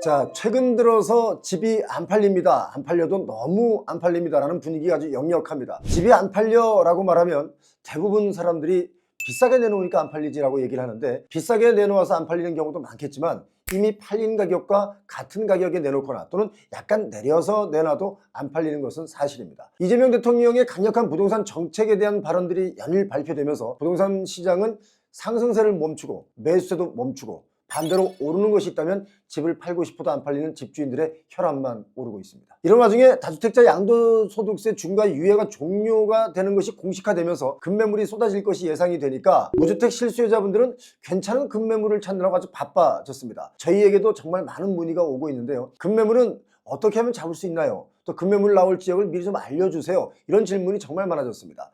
자, 최근 들어서 집이 안 팔립니다. 안 팔려도 너무 안 팔립니다라는 분위기가 아주 역력합니다. 집이 안 팔려라고 말하면 대부분 사람들이 비싸게 내놓으니까 안 팔리지라고 얘기를 하는데 비싸게 내놓아서 안 팔리는 경우도 많겠지만 이미 팔린 가격과 같은 가격에 내놓거나 또는 약간 내려서 내놔도 안 팔리는 것은 사실입니다. 이재명 대통령의 강력한 부동산 정책에 대한 발언들이 연일 발표되면서 부동산 시장은 상승세를 멈추고 매수세도 멈추고 반대로 오르는 것이 있다면 집을 팔고 싶어도 안 팔리는 집주인들의 혈압만 오르고 있습니다. 이런 와중에 다주택자 양도소득세 중과 유예가 종료가 되는 것이 공식화되면서 급매물이 쏟아질 것이 예상이 되니까 무주택 실수요자분들은 괜찮은 급매물을 찾느라고 아주 바빠졌습니다. 저희에게도 정말 많은 문의가 오고 있는데요. 급매물은 어떻게 하면 잡을 수 있나요? 또 급매물 나올 지역을 미리 좀 알려주세요. 이런 질문이 정말 많아졌습니다.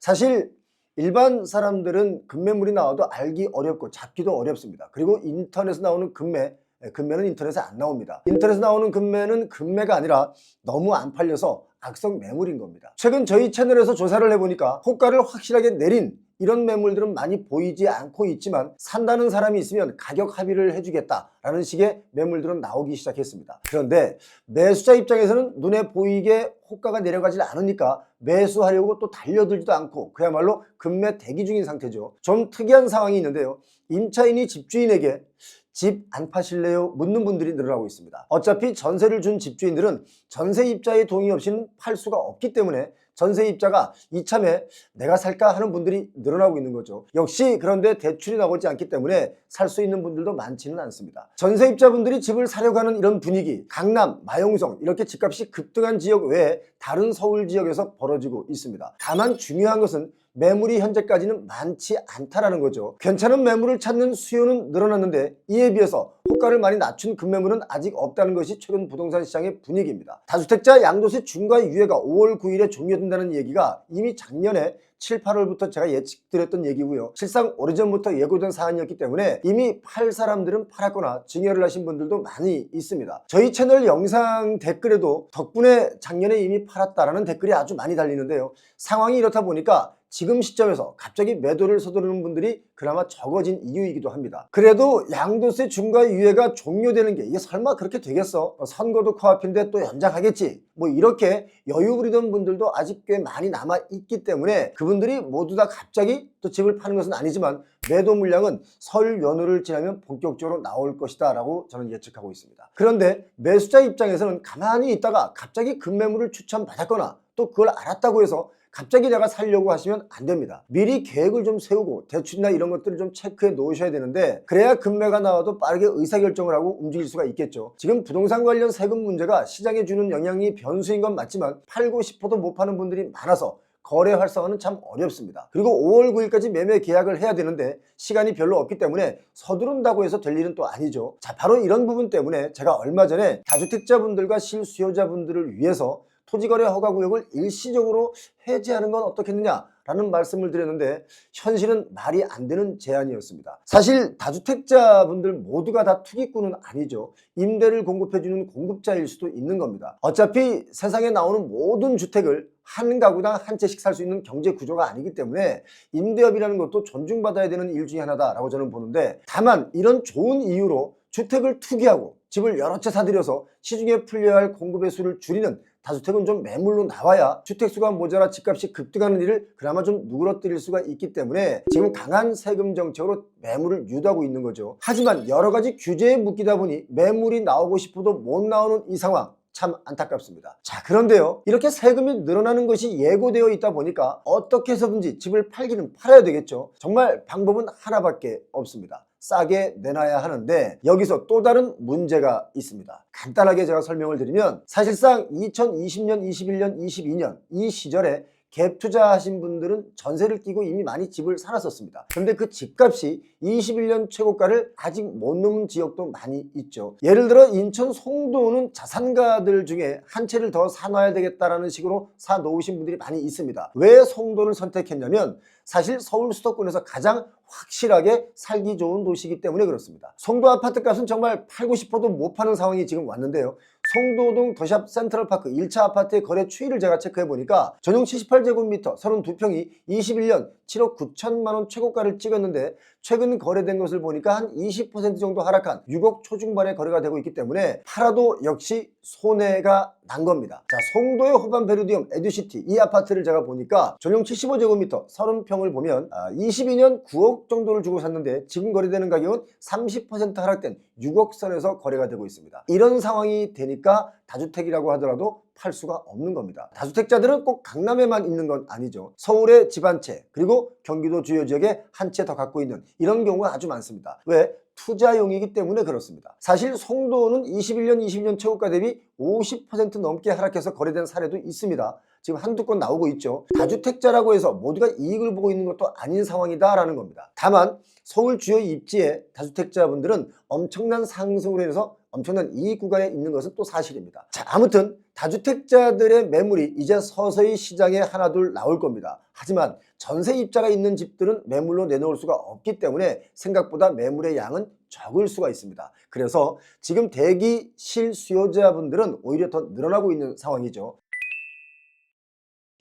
사실 일반 사람들은 급매물이 나와도 알기 어렵고 잡기도 어렵습니다. 그리고 인터넷에 나오는 급매, 예, 급매는 인터넷에 안 나옵니다. 인터넷에 나오는 급매는 급매가 아니라 너무 안 팔려서 악성 매물인 겁니다. 최근 저희 채널에서 조사를 해보니까 호가를 확실하게 내린 이런 매물들은 많이 보이지 않고 있지만 산다는 사람이 있으면 가격 합의를 해주겠다라는 식의 매물들은 나오기 시작했습니다. 그런데 매수자 입장에서는 눈에 보이게 호가가 내려가질 않으니까 매수하려고 또 달려들지도 않고 그야말로 급매 대기 중인 상태죠. 좀 특이한 상황이 있는데요. 임차인이 집주인에게 집 안 파실래요? 묻는 분들이 늘어나고 있습니다. 어차피 전세를 준 집주인들은 전세 입자의 동의 없이는 팔 수가 없기 때문에 전세입자가 이참에 내가 살까 하는 분들이 늘어나고 있는 거죠. 역시 그런데 대출이 나오지 않기 때문에 살 수 있는 분들도 많지는 않습니다. 전세입자분들이 집을 사려고 하는 이런 분위기, 강남, 마용성 이렇게 집값이 급등한 지역 외에 다른 서울 지역에서 벌어지고 있습니다. 다만 중요한 것은 매물이 현재까지는 많지 않다라는 거죠. 괜찮은 매물을 찾는 수요는 늘어났는데 이에 비해서 호가를 많이 낮춘 급매물은 아직 없다는 것이 최근 부동산 시장의 분위기입니다. 다주택자 양도세 중과 유예가 5월 9일에 종료된다는 얘기가 이미 작년에 7, 8월부터 제가 예측드렸던 얘기고요. 실상 오래전부터 예고된 사안이었기 때문에 이미 팔 사람들은 팔았거나 증여를 하신 분들도 많이 있습니다. 저희 채널 영상 댓글에도 덕분에 작년에 이미 팔았다라는 댓글이 아주 많이 달리는데요. 상황이 이렇다 보니까 지금 시점에서 갑자기 매도를 서두르는 분들이 그나마 적어진 이유이기도 합니다. 그래도 양도세 중과 유예가 종료되는 게 이게 설마 그렇게 되겠어? 어, 선거도 코앞인데 또 연장하겠지? 뭐 이렇게 여유 부리던 분들도 아직 꽤 많이 남아 있기 때문에 그분들이 모두 다 갑자기 또 집을 파는 것은 아니지만 매도 물량은 설 연휴를 지나면 본격적으로 나올 것이다 라고 저는 예측하고 있습니다. 그런데 매수자 입장에서는 가만히 있다가 갑자기 급매물을 추천받았거나 또 그걸 알았다고 해서 갑자기 내가 살려고 하시면 안 됩니다. 미리 계획을 좀 세우고 대출이나 이런 것들을 좀 체크해 놓으셔야 되는데 그래야 급매가 나와도 빠르게 의사결정을 하고 움직일 수가 있겠죠. 지금 부동산 관련 세금 문제가 시장에 주는 영향이 변수인 건 맞지만 팔고 싶어도 못 파는 분들이 많아서 거래 활성화는 참 어렵습니다. 그리고 5월 9일까지 매매 계약을 해야 되는데 시간이 별로 없기 때문에 서두른다고 해서 될 일은 또 아니죠. 자, 바로 이런 부분 때문에 제가 얼마 전에 다주택자분들과 실수요자분들을 위해서 토지거래 허가구역을 일시적으로 해제하는 건 어떻겠느냐라는 말씀을 드렸는데 현실은 말이 안 되는 제안이었습니다. 사실 다주택자분들 모두가 다 투기꾼은 아니죠. 임대를 공급해주는 공급자일 수도 있는 겁니다. 어차피 세상에 나오는 모든 주택을 한 가구당 한 채씩 살 수 있는 경제 구조가 아니기 때문에 임대업이라는 것도 존중받아야 되는 일 중에 하나다라고 저는 보는데 다만 이런 좋은 이유로 주택을 투기하고 집을 여러 채 사들여서 시중에 풀려야 할 공급의 수를 줄이는 다주택은 좀 매물로 나와야 주택수가 모자라 집값이 급등하는 일을 그나마 좀 누그러뜨릴 수가 있기 때문에 지금 강한 세금 정책으로 매물을 유도하고 있는 거죠. 하지만 여러 가지 규제에 묶이다 보니 매물이 나오고 싶어도 못 나오는 이 상황 참 안타깝습니다. 자, 그런데요. 이렇게 세금이 늘어나는 것이 예고되어 있다 보니까 어떻게 해서든지 집을 팔기는 팔아야 되겠죠. 정말 방법은 하나밖에 없습니다. 싸게 내놔야 하는데 여기서 또 다른 문제가 있습니다. 간단하게 제가 설명을 드리면 사실상 2020년, 21년, 22년 이 시절에 갭 투자하신 분들은 전세를 끼고 이미 많이 집을 살았었습니다. 그런데 그 집값이 21년 최고가를 아직 못 넘은 지역도 많이 있죠. 예를 들어 인천 송도는 자산가들 중에 한 채를 더 사놔야 되겠다라는 식으로 사 놓으신 분들이 많이 있습니다. 왜 송도를 선택했냐면 사실 서울 수도권에서 가장 확실하게 살기 좋은 도시이기 때문에 그렇습니다. 송도 아파트 값은 정말 팔고 싶어도 못 파는 상황이 지금 왔는데요. 송도동 더샵 센트럴파크 1차 아파트의 거래 추이를 제가 체크해 보니까 전용 78제곱미터 32평이 21년 7억 9천만 원 최고가를 찍었는데 최근 거래된 것을 보니까 한 20% 정도 하락한 6억 초중반의 거래가 되고 있기 때문에 팔아도 역시 손해가 난 겁니다. 자, 송도의 호반 베르디움 에듀시티 이 아파트를 제가 보니까 전용 75제곱미터 30평을 보면 아, 22년 9억 정도를 주고 샀는데 지금 거래되는 가격은 30% 하락된 6억 선에서 거래가 되고 있습니다. 이런 상황이 되니까 다주택이라고 하더라도 팔 수가 없는 겁니다. 다주택자들은 꼭 강남에만 있는 건 아니죠. 서울의 집 한 채, 그리고 경기도 주요 지역에 한 채 더 갖고 있는 이런 경우가 아주 많습니다. 왜? 투자용이기 때문에 그렇습니다. 사실 송도는 21년, 20년 최고가 대비 50% 넘게 하락해서 거래된 사례도 있습니다. 지금 한두 건 나오고 있죠. 다주택자라고 해서 모두가 이익을 보고 있는 것도 아닌 상황이다라는 겁니다. 다만 서울 주요 입지의 다주택자분들은 엄청난 상승으로 인해서 엄청난 이익 구간에 있는 것은 또 사실입니다. 자, 아무튼 다주택자들의 매물이 이제 서서히 시장에 하나둘 나올 겁니다. 하지만 전세 입자가 있는 집들은 매물로 내놓을 수가 없기 때문에 생각보다 매물의 양은 적을 수가 있습니다. 그래서 지금 대기 실 수요자분들은 오히려 더 늘어나고 있는 상황이죠.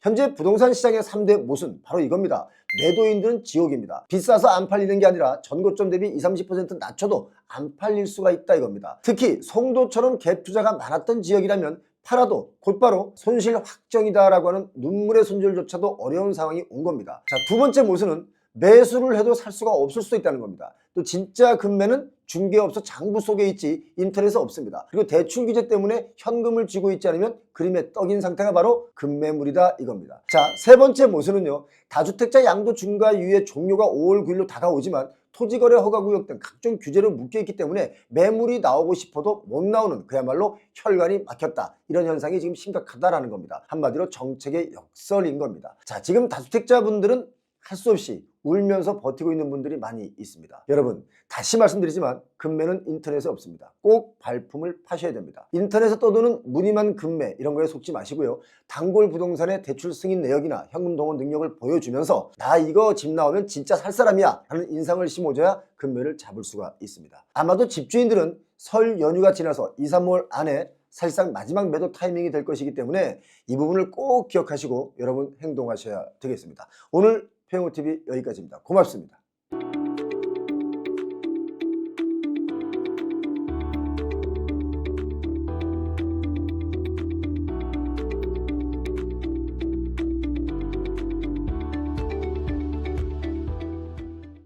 현재 부동산 시장의 3대 모순 바로 이겁니다. 매도인들은 지옥입니다. 비싸서 안 팔리는 게 아니라 전고점 대비 20, 30% 낮춰도 안 팔릴 수가 있다 이겁니다. 특히 송도처럼 갭 투자가 많았던 지역이라면 팔아도 곧바로 손실 확정이다라고 하는 눈물의 손질조차도 어려운 상황이 온 겁니다. 자, 두 번째 모순은 매수를 해도 살 수가 없을 수도 있다는 겁니다. 또 진짜 금매는 중개업소 장부 속에 있지 인터넷에 없습니다. 그리고 대출 규제 때문에 현금을 쥐고 있지 않으면 그림에 떡인 상태가 바로 금매물이다 이겁니다. 자, 세 번째 모순은요. 다주택자 양도 중과 유예 종료가 5월 9일로 다가오지만 토지거래 허가구역 등 각종 규제로 묶여있기 때문에 매물이 나오고 싶어도 못 나오는 그야말로 혈관이 막혔다. 이런 현상이 지금 심각하다라는 겁니다. 한마디로 정책의 역설인 겁니다. 자, 지금 다주택자분들은 할 수 없이 울면서 버티고 있는 분들이 많이 있습니다. 여러분, 다시 말씀드리지만 금매는 인터넷에 없습니다. 꼭 발품을 파셔야 됩니다. 인터넷에 떠도는 무늬만 금매 이런 거에 속지 마시고요. 단골 부동산의 대출 승인 내역이나 현금 동원 능력을 보여주면서 나 이거 집 나오면 진짜 살 사람이야 하는 인상을 심어줘야 금매를 잡을 수가 있습니다. 아마도 집주인들은 설 연휴가 지나서 2, 3월 안에 사실상 마지막 매도 타이밍이 될 것이기 때문에 이 부분을 꼭 기억하시고 여러분 행동하셔야 되겠습니다. 오늘 페용TV 여기까지입니다. 고맙습니다.